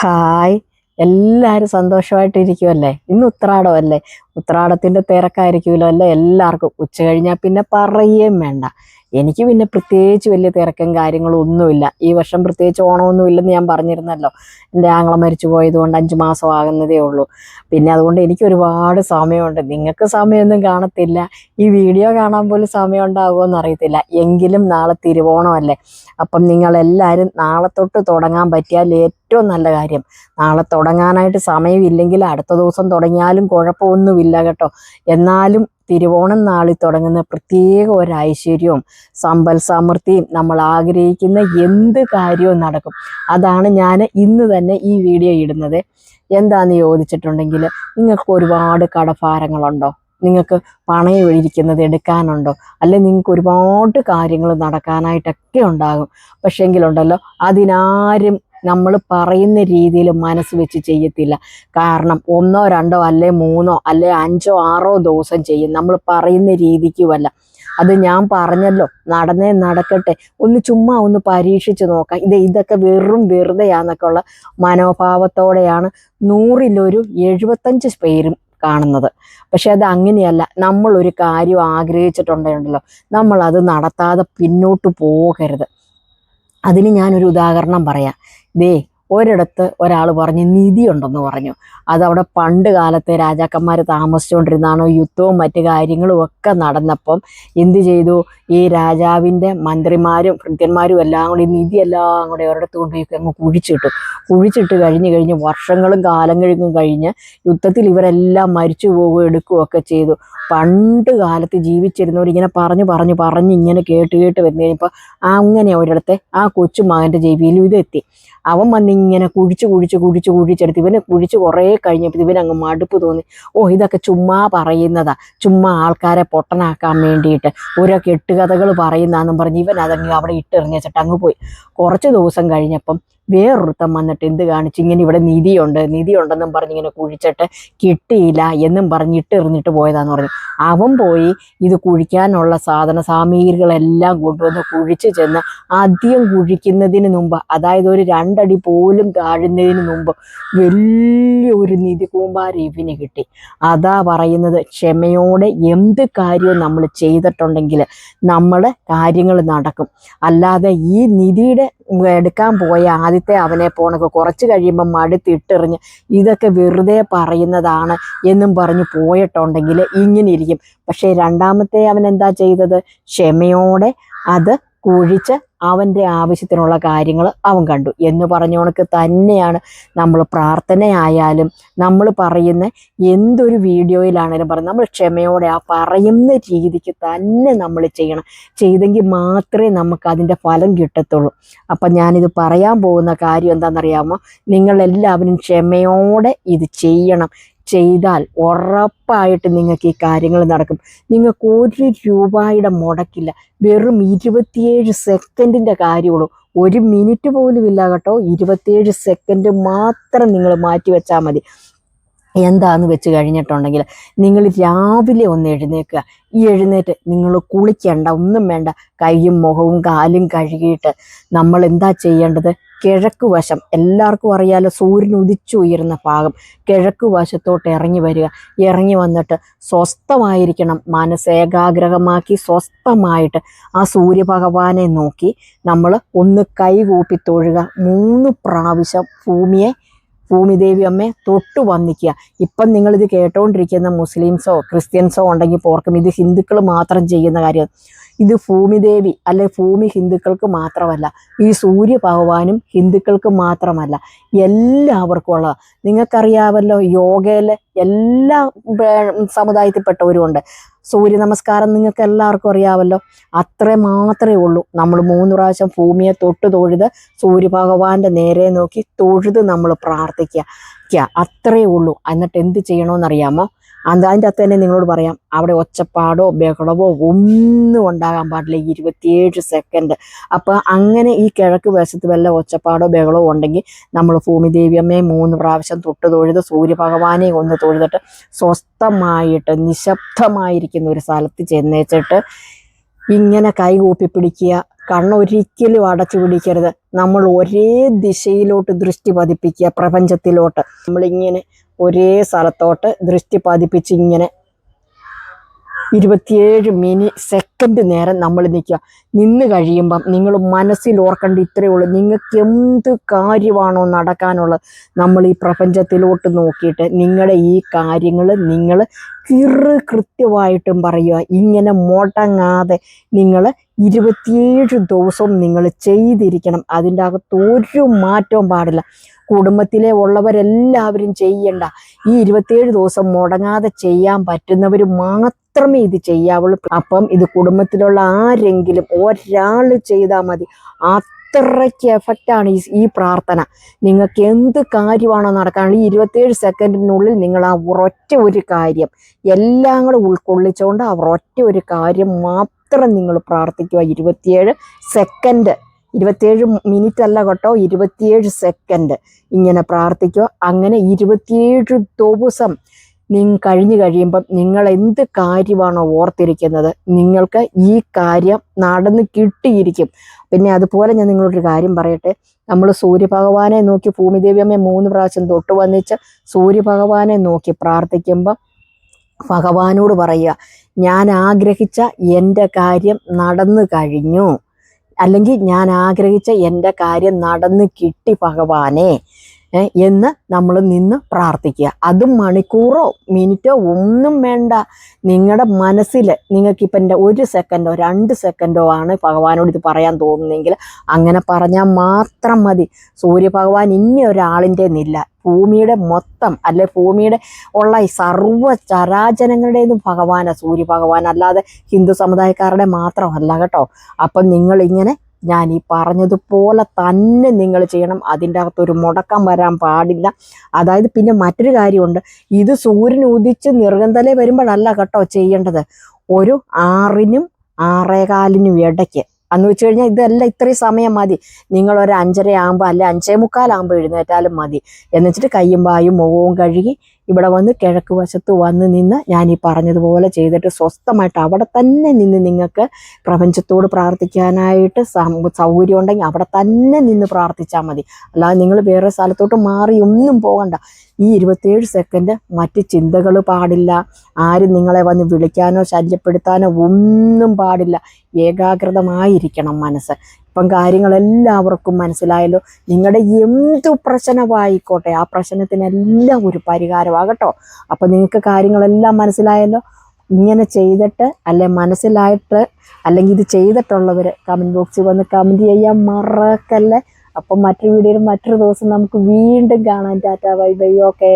Hi. എല്ലാവരും സന്തോഷമായിട്ടിരിക്കുമല്ലേ ഇന്ന് ഉത്രാടം അല്ലേ ഉത്രാടത്തിന്റെ തിരക്കായിരിക്കുമല്ലോ അല്ലേ? എല്ലാവർക്കും. ഉച്ച കഴിഞ്ഞാൽ പിന്നെ പറയുകയും വേണ്ട. എനിക്ക് പിന്നെ പ്രത്യേകിച്ച് വലിയ തിരക്കും കാര്യങ്ങളും ഒന്നുമില്ല. ഈ വർഷം പ്രത്യേകിച്ച് ഓണമൊന്നും ഇല്ലെന്ന് ഞാൻ പറഞ്ഞിരുന്നല്ലോ. എന്റെ ആങ്ങള മരിച്ചു പോയതുകൊണ്ട് അഞ്ച് മാസം ആകുന്നതേ ഉള്ളൂ. പിന്നെ അതുകൊണ്ട് എനിക്ക് ഒരുപാട് സമയമുണ്ട്. നിങ്ങൾക്ക് സമയമൊന്നും കാണത്തില്ല. ഈ വീഡിയോ കാണാൻ പോലും സമയം ഉണ്ടാകുമോ അറിയത്തില്ല. എങ്കിലും നാളെ തിരുവോണമല്ലേ. അപ്പം നിങ്ങളെല്ലാവരും നാളെ തൊട്ട് തുടങ്ങാൻ പറ്റിയാൽ ഏറ്റവും നല്ല കാര്യം. നാളെ തുടങ്ങാനായിട്ട് സമയമില്ലെങ്കിൽ അടുത്ത ദിവസം തുടങ്ങിയാലും കുഴപ്പമൊന്നുമില്ല കേട്ടോ. എന്നാലും തിരുവോണം നാളിൽ തുടങ്ങുന്ന പ്രത്യേക ഒരു ഐശ്വര്യവും സമ്പൽ സമൃദ്ധിയും നമ്മൾ ആഗ്രഹിക്കുന്ന എന്ത് കാര്യവും നടക്കും. അതാണ് ഞാൻ ഇന്ന് തന്നെ ഈ വീഡിയോ ഇടുന്നത്. എന്താന്ന് ചോദിച്ചിട്ടുണ്ടെങ്കിൽ നിങ്ങൾക്ക് ഒരുപാട് കടഭാരങ്ങളുണ്ടോ? നിങ്ങൾക്ക് പണയം ഇരിക്കുന്നത് എടുക്കാനുണ്ടോ? അല്ലെ നിങ്ങൾക്ക് ഒരുപാട് കാര്യങ്ങൾ നടക്കാനായിട്ടൊക്കെ ഉണ്ടാകും. പക്ഷേങ്കിലുണ്ടല്ലോ അതിനാരും നമ്മൾ പറയുന്ന രീതിയിൽ മനസ്സ് വെച്ച് ചെയ്യത്തില്ല. കാരണം ഒന്നോ രണ്ടോ അല്ലെ മൂന്നോ അല്ലെ അഞ്ചോ ആറോ ദിവസം ചെയ്യും. നമ്മൾ പറയുന്ന രീതിക്കുമല്ല അത് ഞാൻ പറഞ്ഞല്ലോ. നടന്നേ നടക്കട്ടെ. ഒന്ന് ചുമ്മാ ഒന്ന് പരീക്ഷിച്ച് നോക്കാം. ഇത് ഇതൊക്കെ വെറും വെറുതെയാന്നൊക്കെ ഉള്ള മനോഭാവത്തോടെയാണ് നൂറിലൊരു എഴുപത്തഞ്ച് പേരും കാണുന്നത്. പക്ഷെ അത് അങ്ങനെയല്ല. നമ്മൾ ഒരു കാര്യം ആഗ്രഹിച്ചിട്ടുണ്ടെങ്കിലോ നമ്മൾ അത് നടത്താതെ പിന്നോട്ട് പോകരുത്. അതിന് ഞാനൊരു ഉദാഹരണം പറയാം. ദേ ഒരിടത്ത് ഒരാൾ പറഞ്ഞു നിധി ഉണ്ടെന്ന് പറഞ്ഞു. അതവിടെ പണ്ട് കാലത്തെ രാജാക്കന്മാർ താമസിച്ചുകൊണ്ടിരുന്നാണോ യുദ്ധവും മറ്റു കാര്യങ്ങളും ഒക്കെ നടന്നപ്പം എന്ത് ചെയ്തു? ഈ രാജാവിന്റെ മന്ത്രിമാരും ഭൃത്യന്മാരും എല്ലാം കൂടി നിധി എല്ലാം കൂടെ ഒരിടത്ത് കൊണ്ടുപോയി അങ്ങ് കുഴിച്ചിട്ടു. കുഴിച്ചിട്ട് കഴിഞ്ഞ് കഴിഞ്ഞ് വർഷങ്ങളും കാലം കഴിഞ്ഞും കഴിഞ്ഞ് യുദ്ധത്തിൽ ഇവരെല്ലാം മരിച്ചു പോകുകയും എടുക്കുകയും ഒക്കെ ചെയ്തു. പണ്ട് കാലത്ത് ജീവിച്ചിരുന്നവർ ഇങ്ങനെ പറഞ്ഞു പറഞ്ഞു പറഞ്ഞ് ഇങ്ങനെ കേട്ട് കേട്ട് വന്നു കഴിഞ്ഞപ്പോൾ അങ്ങനെ ഒരിടത്തെ ആ കൊച്ചു മകന്റെ ചെവിയിലും ഇതെത്തി. അവൻ വന്ന് ഇങ്ങനെ കുഴിച്ച് കുഴിച്ച് കുഴിച്ച് കുഴിച്ചെടുത്ത് ഇവനെ കുഴിച്ച് കുറേ കഴിഞ്ഞപ്പോൾ ഇവനങ്ങ് മടുപ്പ് തോന്നി. ഓ ഇതൊക്കെ ചുമ്മാ പറയുന്നതാ. ചുമ്മാ ആൾക്കാരെ പൊട്ടനാക്കാൻ വേണ്ടിയിട്ട് ഓരോ കെട്ടുകഥകൾ പറയുന്നതെന്നും പറഞ്ഞ് ഇവൻ അതങ്ങ് അവിടെ ഇട്ടെറിഞ്ഞ അങ്ങ് പോയി. കുറച്ച് ദിവസം കഴിഞ്ഞപ്പം വേറൊരുത്തം വന്നിട്ട് എന്ത് കാണിച്ച്? ഇങ്ങനെ ഇവിടെ നിധിയുണ്ട് നിധിയുണ്ടെന്നും പറഞ്ഞ് ഇങ്ങനെ കുഴിച്ചിട്ട് കിട്ടിയില്ല എന്നും പറഞ്ഞ് ഇട്ടെറിഞ്ഞിട്ട് പോയതാന്ന് പറഞ്ഞു. അവൻ പോയി ഇത് കുഴിക്കാനുള്ള സാധന സാമഗ്രികളെല്ലാം കൊണ്ടുവന്ന് കുഴിച്ച് ചെന്ന് ആദ്യം കുഴിക്കുന്നതിന് മുമ്പ് അതായത് ഒരു രണ്ടടി പോലും താഴുന്നതിന് മുമ്പ് വലിയൊരു നിധി കൂമ്പാരം ഇവന് കിട്ടി. അതാ പറയുന്നത് ക്ഷമയോടെ എന്ത് കാര്യവും നമ്മൾ ചെയ്തിട്ടുണ്ടെങ്കിൽ നമ്മൾ കാര്യങ്ങൾ നടക്കും. അല്ലാതെ ഈ നിധിയുടെ എടുക്കാൻ പോയ ആദ്യത്തെ അവനെ പോണൊക്കെ കുറച്ച് കഴിയുമ്പോൾ മടുത്തിട്ടെറിഞ്ഞ് ഇതൊക്കെ വെറുതെ പറയുന്നതാണ് എന്നും പറഞ്ഞ് പോയിട്ടുണ്ടെങ്കിൽ ഇങ്ങനെ ഇരിക്കും. പക്ഷേ രണ്ടാമത്തെ അവൻ എന്താ ചെയ്തത്? ക്ഷമയോടെ അത് കുഴിച്ച് അവന്റെ ആവശ്യത്തിനുള്ള കാര്യങ്ങൾ അവൻ കണ്ടു. എന്ന് പറഞ്ഞോണക്ക് തന്നെയാണ് നമ്മൾ പ്രാർത്ഥനയായാലും നമ്മൾ പറയുന്ന എന്തൊരു വീഡിയോയിലാണേലും പറയുന്നത് നമ്മൾ ക്ഷമയോടെ ആ പറയുന്ന രീതിക്ക് തന്നെ നമ്മൾ ചെയ്യണം. ചെയ്തെങ്കിൽ മാത്രമേ നമുക്ക് അതിന്റെ ഫലം കിട്ടത്തുള്ളൂ. അപ്പം ഞാനിത് പറയാൻ പോകുന്ന കാര്യം എന്താണെന്നറിയാമോ? നിങ്ങളെല്ലാവരും ക്ഷമയോടെ ഇത് ചെയ്യണം. ചെയ്താൽ ഉറപ്പായിട്ട് നിങ്ങൾക്ക് ഈ കാര്യങ്ങൾ നടക്കും. നിങ്ങൾക്ക് ഒരു രൂപയുടെ മുടക്കില്ല. വെറും ഇരുപത്തിയേഴ് സെക്കൻഡിന്റെ കാര്യമുള്ളൂ. ഒരു മിനിറ്റ് പോലും ഇല്ല കേട്ടോ. ഇരുപത്തിയേഴ് സെക്കൻഡ് മാത്രം നിങ്ങൾ മാറ്റി വെച്ചാൽ മതി. എന്താന്ന് വെച്ച് കഴിഞ്ഞിട്ടുണ്ടെങ്കിൽ നിങ്ങൾ രാവിലെ ഒന്ന് എഴുന്നേൽക്കുക ഈ എഴുന്നേറ്റ് നിങ്ങൾ കുളിക്കേണ്ട ഒന്നും വേണ്ട. കൈയും മുഖവും കാലും കഴുകിയിട്ട് നമ്മൾ എന്താ ചെയ്യേണ്ടത്? കിഴക്ക് വശം എല്ലാവർക്കും അറിയാലോ സൂര്യൻ ഉദിച്ചു ഉയരുന്ന ഭാഗം. കിഴക്ക് വശത്തോട്ട് ഇറങ്ങി വരിക. ഇറങ്ങി വന്നിട്ട് സ്വസ്ഥമായിരിക്കണം. മനസ്സ് ഏകാഗ്രഹമാക്കി സ്വസ്ഥമായിട്ട് ആ സൂര്യഭഗവാനെ നോക്കി നമ്മൾ ഒന്ന് കൈകൂപ്പി തൊഴുക. മൂന്ന് പ്രാവശ്യം ഭൂമിയെ ഭൂമിദേവി അമ്മ തൊട്ട് വന്നിക്കുക. ഇപ്പം നിങ്ങളിത് കേട്ടുകൊണ്ടിരിക്കുന്ന മുസ്ലിംസോ ക്രിസ്ത്യൻസോ ഉണ്ടെങ്കിൽ പോർക്കും ഇത് ഹിന്ദുക്കൾ മാത്രം ചെയ്യുന്ന കാര്യം. ഇത് ഭൂമിദേവി അല്ലെ ഭൂമി ഹിന്ദുക്കൾക്ക് മാത്രമല്ല ഈ സൂര്യ ഭഗവാനും ഹിന്ദുക്കൾക്ക് മാത്രമല്ല എല്ലാവർക്കും ഉള്ള നിങ്ങൾക്കറിയാമല്ലോ യോഗയിലെ എല്ലാ സമുദായത്തിൽപ്പെട്ടവരുമുണ്ട്. സൂര്യ നമസ്കാരം നിങ്ങൾക്ക് എല്ലാവർക്കും അറിയാമല്ലോ അത്ര മാത്രമേ ഉള്ളൂ. നമ്മൾ മൂന്ന് പ്രാവശ്യം ഭൂമിയെ തൊട്ട് തൊഴുത് സൂര്യഭഗവാന്റെ നേരെ നോക്കി തൊഴുത് നമ്മൾ പ്രാർത്ഥിക്കുക ക്കുക. അത്രയേ ഉള്ളൂ. എന്നിട്ട് എന്ത് ചെയ്യണമെന്നറിയാമോ അത് അതിന്റെ അകത്ത് തന്നെ നിങ്ങളോട് പറയാം. അവിടെ ഒച്ചപ്പാടോ ബഹളവോ ഒന്നും ഉണ്ടാകാൻ പാടില്ല. ഇരുപത്തിയേഴ് സെക്കൻഡ് അപ്പോൾ അങ്ങനെ ഈ കിഴക്ക് വശത്ത് വല്ല ഒച്ചപ്പാടോ ബഹളോ ഉണ്ടെങ്കിൽ നമ്മൾ ഭൂമിദേവിയമ്മയെ മൂന്ന് പ്രാവശ്യം തൊട്ട് തൊഴുത് സൂര്യഭഗവാനെ ഒന്ന് തൊഴുതിട്ട് സ്വസ്ഥമായിട്ട് നിശബ്ദമായിരിക്കുന്ന ഒരു സ്ഥലത്ത് ചെന്നേച്ചിട്ട് ഇങ്ങനെ കൈകൂപ്പി പിടിക്കുക കണ്ണൊരിക്കലും അടച്ചു പിടിക്കരുത്. നമ്മൾ ഒരേ ദിശയിലോട്ട് ദൃഷ്ടി പതിപ്പിക്കുക പ്രപഞ്ചത്തിലോട്ട്. നമ്മളിങ്ങനെ ഒരേ സ്ഥലത്തോട്ട് ദൃഷ്ടി പതിപ്പിച്ച് ഇങ്ങനെ ഇരുപത്തിയേഴ് മിനി സെക്കൻഡ് നേരം നമ്മൾ നിൽക്കുക. നിന്ന് കഴിയുമ്പം നിങ്ങൾ മനസ്സിൽ ഓർക്കേണ്ട ഇത്രയേ ഉള്ളൂ. നിങ്ങൾക്ക് എന്ത് കാര്യമാണോ നടക്കാനുള്ളത് നമ്മൾ ഈ പ്രപഞ്ചത്തിലോട്ട് നോക്കിയിട്ട് നിങ്ങളുടെ ഈ കാര്യങ്ങൾ നിങ്ങൾ കിറ് കൃത്യമായിട്ടും പറയുക. ഇങ്ങനെ മുടങ്ങാതെ നിങ്ങൾ ഇരുപത്തിയേഴ് ദിവസവും നിങ്ങൾ ചെയ്തിരിക്കണം. അതിന്റെ അകത്ത് ഒരു മാറ്റവും പാടില്ല. കുടുംബത്തിലെ ഉള്ളവരെല്ലാവരും ചെയ്യണ്ട. ഈ ഇരുപത്തിയേഴ് ദിവസം മുടങ്ങാതെ ചെയ്യാൻ പറ്റുന്നവർ മാത്രമേ ഇത് ചെയ്യാവുള്ളൂ. അപ്പം ഇത് കുടുംബത്തിലുള്ള ആരെങ്കിലും ഒരാൾ ചെയ്താൽ മതി. അത്രയ്ക്ക് എഫക്റ്റാണ് ഈ ഈ പ്രാർത്ഥന. നിങ്ങൾക്ക് എന്ത് കാര്യമാണോ നടക്കാനുള്ള ഈ ഇരുപത്തിയേഴ് സെക്കൻഡിനുള്ളിൽ നിങ്ങൾ ആ ഒരൊറ്റ ഒരു കാര്യം എല്ലാം കൂടെ ഉൾക്കൊള്ളിച്ചുകൊണ്ട് ആ ഒറ്റ ഒരു കാര്യം മാത്രം നിങ്ങൾ പ്രാർത്ഥിക്കുക? ഇരുപത്തിയേഴ് സെക്കൻഡ് ഇരുപത്തിയേഴ് മിനിറ്റ് അല്ല കേട്ടോ. ഇരുപത്തിയേഴ് സെക്കൻഡ് ഇങ്ങനെ പ്രാർത്ഥിക്കുക. അങ്ങനെ ഇരുപത്തിയേഴ് ദിവസം നിങ്ങൾ കഴിഞ്ഞു കഴിയുമ്പം നിങ്ങൾ എന്ത് കാര്യമാണോ ഓർത്തിരിക്കുന്നത് നിങ്ങൾക്ക് ഈ കാര്യം നടന്ന് കിട്ടിയിരിക്കും. പിന്നെ അതുപോലെ ഞാൻ നിങ്ങളൊരു കാര്യം പറയട്ടെ. നമ്മൾ സൂര്യഭഗവാനെ നോക്കി ഭൂമിദേവിയമ്മയെ മൂന്ന് പ്രാവശ്യം തൊട്ട് വന്നിച്ച് സൂര്യഭഗവാനെ നോക്കി പ്രാർത്ഥിക്കുമ്പോൾ ഭഗവാനോട് പറയുക ഞാൻ ആഗ്രഹിച്ച എന്റെ കാര്യം നടന്നു കഴിഞ്ഞു. അല്ലെങ്കിൽ ഞാൻ ആഗ്രഹിച്ച എന്റെ കാര്യം നടന്നു കിട്ടി ഭഗവാനെ. എന്ന് നമ്മൾ നിന്ന് പ്രാർത്ഥിക്കുക. അതും മണിക്കൂറോ മിനിറ്റോ ഒന്നും വേണ്ട. നിങ്ങളുടെ മനസ്സിൽ നിങ്ങൾക്കിപ്പം എന്റെ ഒരു സെക്കൻഡോ രണ്ട് സെക്കൻഡോ ആണ് ഭഗവാനോട് ഇത് പറയാൻ തോന്നുന്നെങ്കിൽ അങ്ങനെ പറഞ്ഞാൽ മാത്രം മതി. സൂര്യഭഗവാൻ ഇനി ഒരാളിന്റെ നില്ല. ഭൂമിയുടെ മൊത്തം അല്ലെ ഭൂമിയുടെ ഉള്ള സർവ ചരാചരങ്ങളുടേതും ഭഗവാനാണ് സൂര്യഭഗവാൻ. അല്ലാതെ ഹിന്ദു സമുദായക്കാരുടെ മാത്രമല്ല കേട്ടോ. അപ്പം നിങ്ങളിങ്ങനെ ഞാൻ ഈ പറഞ്ഞതുപോലെ തന്നെ നിങ്ങൾ ചെയ്യണം. അതിന്റെ അകത്തൊരു മുടക്കം വരാൻ പാടില്ല. അതായത് പിന്നെ മറ്റൊരു കാര്യമുണ്ട്. ഇത് സൂര്യൻ ഉദിച്ച് നിർഗന്ധലേ വരുമ്പോഴല്ല കേട്ടോ ചെയ്യേണ്ടത്. ഒരു ആറിനും ആറേകാലിനും ഇടയ്ക്ക്. അന്ന് വെച്ച് കഴിഞ്ഞാൽ ഇതല്ല ഇത്രയും സമയം മതി. നിങ്ങളൊരു അഞ്ചര ആകുമ്പോൾ അല്ലെ അഞ്ചേ മുക്കാലാകുമ്പോൾ എഴുന്നേറ്റാലും മതി. എന്നുവെച്ചിട്ട് കയ്യും വായും മുഖവും കഴുകി ഇവിടെ വന്ന് കിഴക്ക് വശത്ത് വന്ന് നിന്ന് ഞാൻ ഈ പറഞ്ഞതുപോലെ ചെയ്തിട്ട് സ്വസ്ഥമായിട്ട് അവിടെ തന്നെ നിന്ന് നിങ്ങൾക്ക് പ്രപഞ്ചത്തോട് പ്രാർത്ഥിക്കാനായിട്ട് സൗകര്യം ഉണ്ടെങ്കിൽ അവിടെ തന്നെ നിന്ന് പ്രാർത്ഥിച്ചാൽ മതി. അല്ലാതെ നിങ്ങൾ വേറെ സ്ഥലത്തോട്ട് മാറി ഒന്നും പോകണ്ട. ഈ ഇരുപത്തേഴ് സെക്കൻഡ് മറ്റ് ചിന്തകൾ പാടില്ല. ആരും നിങ്ങളെ വന്ന് വിളിക്കാനോ ശല്യപ്പെടുത്താനോ ഒന്നും പാടില്ല. ഏകാഗ്രതമായിരിക്കണം മനസ്സ്. ഇപ്പം കാര്യങ്ങളെല്ലാവർക്കും മനസ്സിലായല്ലോ. നിങ്ങളുടെ എന്തു പ്രശ്നമായിക്കോട്ടെ ആ പ്രശ്നത്തിനെല്ലാം ഒരു പരിഹാരമാകട്ടോ. അപ്പം നിങ്ങൾക്ക് കാര്യങ്ങളെല്ലാം മനസ്സിലായല്ലോ. ഇങ്ങനെ ചെയ്തിട്ട് അല്ലെ മനസ്സിലായിട്ട് അല്ലെങ്കിൽ ഇത് ചെയ്തിട്ടുള്ളവർ കമന്റ് ബോക്സിൽ വന്ന് കമന്റ് ചെയ്യാൻ മറക്കല്ലേ. അപ്പം മറ്റൊരു വീഡിയോയിൽ മറ്റൊരു ദിവസം നമുക്ക് വീണ്ടും കാണാൻ ടാറ്റ ബൈ ബൈ ഓക്കേ